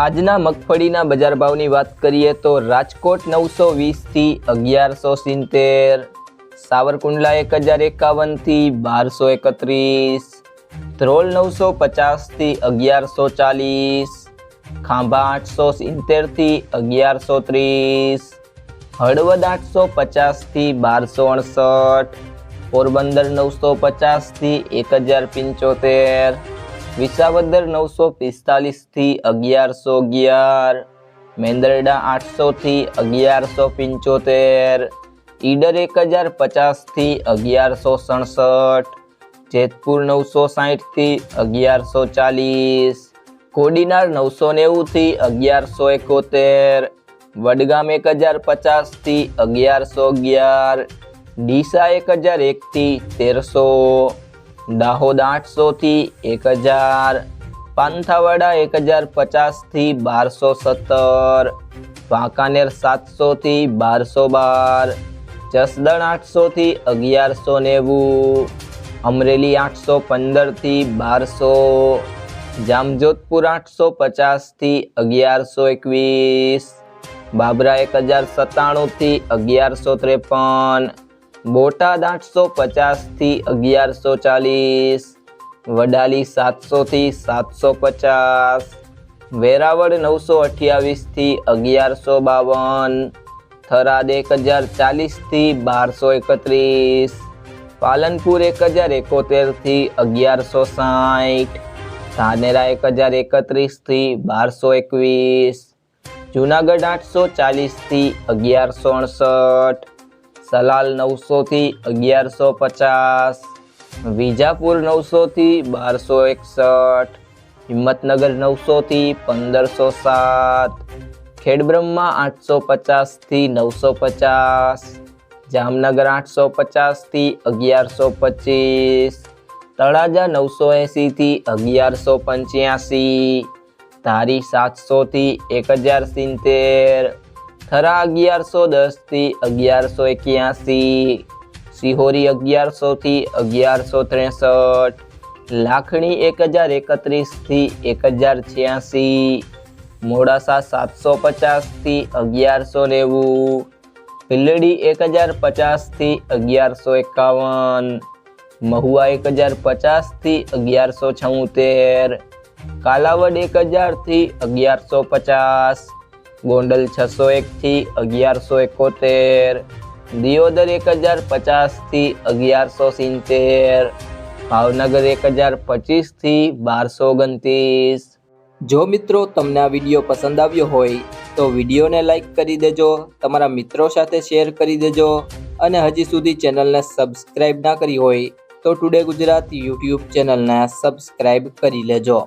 આજના મગફળીના બજાર ભાવની વાત કરીએ તો રાજકોટ નવસો વીસથી અગિયારસો સિત્તેર, સાવરકુંડલા એક હજાર એકાવનથી બારસો એકત્રીસ, ધ્રોલ નવસો પચાસથી અગિયારસો ચાલીસ, ખાંભા આઠસો સિત્તેરથી અગિયારસો ત્રીસ, હળવદ આઠસો પચાસથી બારસો અડસઠ, પોરબંદર નવસો પચાસથી એક હજાર પંચોતેર વિસાવદર નવસો પિસ્તાલીસથી અગિયારસો અગિયાર, મેંદરડા આઠસોથી અગિયારસો પંચોતેર, ઈડર એક હજાર પચાસથી અગિયારસો સડસઠ, જેતપુર નવસો સાહીઠથી અગિયારસો ચાલીસ, કોડીનાર નવસો નેવુંથી અગિયારસો એકોતેર, વડગામ એક હજાર પચાસથી અગિયારસો અગિયાર, ડીસા એક હજાર એકથી તેરસો. દાહોદ આઠસોથી એક હજાર, પાંથાવાડા એક હજાર પચાસથી બારસો સત્તર, વાંકાનેર સાતસોથી બારસો બાર, જસદણ આઠસોથી અગિયારસો નેવું, અમરેલી આઠસો પંદરથી બારસો, જામજોધપુર આઠસો પચાસથી અગિયારસો એકવીસ, બાબરા એક હજાર સત્તાણુંથી અગિયારસો ત્રેપન બોટાદ આઠસો પચાસથી અગિયારસો ચાલીસ વડાલી સાતસોથી સાતસો પચાસ વેરાવળ નવસો અઠ્યાવીસથી અગિયારસો બાવન થરાદ એક હજાર ચાલીસથી બારસો એકત્રીસ પાલનપુર એક હજાર એકોતેરથી અગિયારસો સાઠ ધાનેરા એક હજાર એકત્રીસથી બારસો એકવીસ જુનાગઢ આઠસો ચાલીસથી અગિયારસો અડસઠ સલાલ નવસોથી અગિયારસો પચાસ, વિજાપુર નવસોથી બારસો એકસઠ, હિંમતનગર નવસોથી પંદરસો સાત, ખેડબ્રહ્મા આઠસો પચાસથી નવસો પચાસ, જામનગર આઠસો પચાસથી અગિયારસો પચીસ, તળાજા નવસો એંસીથી અગિયારસો પંચ્યાસી, ધારી સાતસોથી એક હજાર સિત્તેર થરા અગિયારસો દસથી અગિયારસો એક્યાસી, સિહોરી અગિયારસોથી અગિયારસો ત્રેસઠ, લાખણી એક હજાર એકત્રીસથી એક હજાર છ્યાસી, મોડાસા સાતસો પચાસથી અગિયારસો નેવું, ભીલડી એક હજાર પચાસથી અગિયારસો એકાવન, મહુવા એક હજાર પચાસથી અગિયારસો છોતેર, કાલાવડ એક હજારથી અગિયારસો પચાસ ગોંડલ છસો એકથી અગિયારસો એકોતેર, દિયોદર એક હજાર પચાસથી અગિયારસો સિત્તેર, ભાવનગર એક હજાર પચીસથી બારસો ઓગણત્રીસ. જો મિત્રો તમને આ વીડિયો પસંદ આવ્યો હોય, તો વિડીયોને લાઈક કરી દેજો, તમારા મિત્રો સાથે શેર કરી દેજો, અને હજી સુધી ચેનલને સબસ્ક્રાઈબ ના કરી હોય, તો ટુડે ગુજરાત યુટ્યુબ ચેનલને સબસ્ક્રાઈબ કરી લેજો.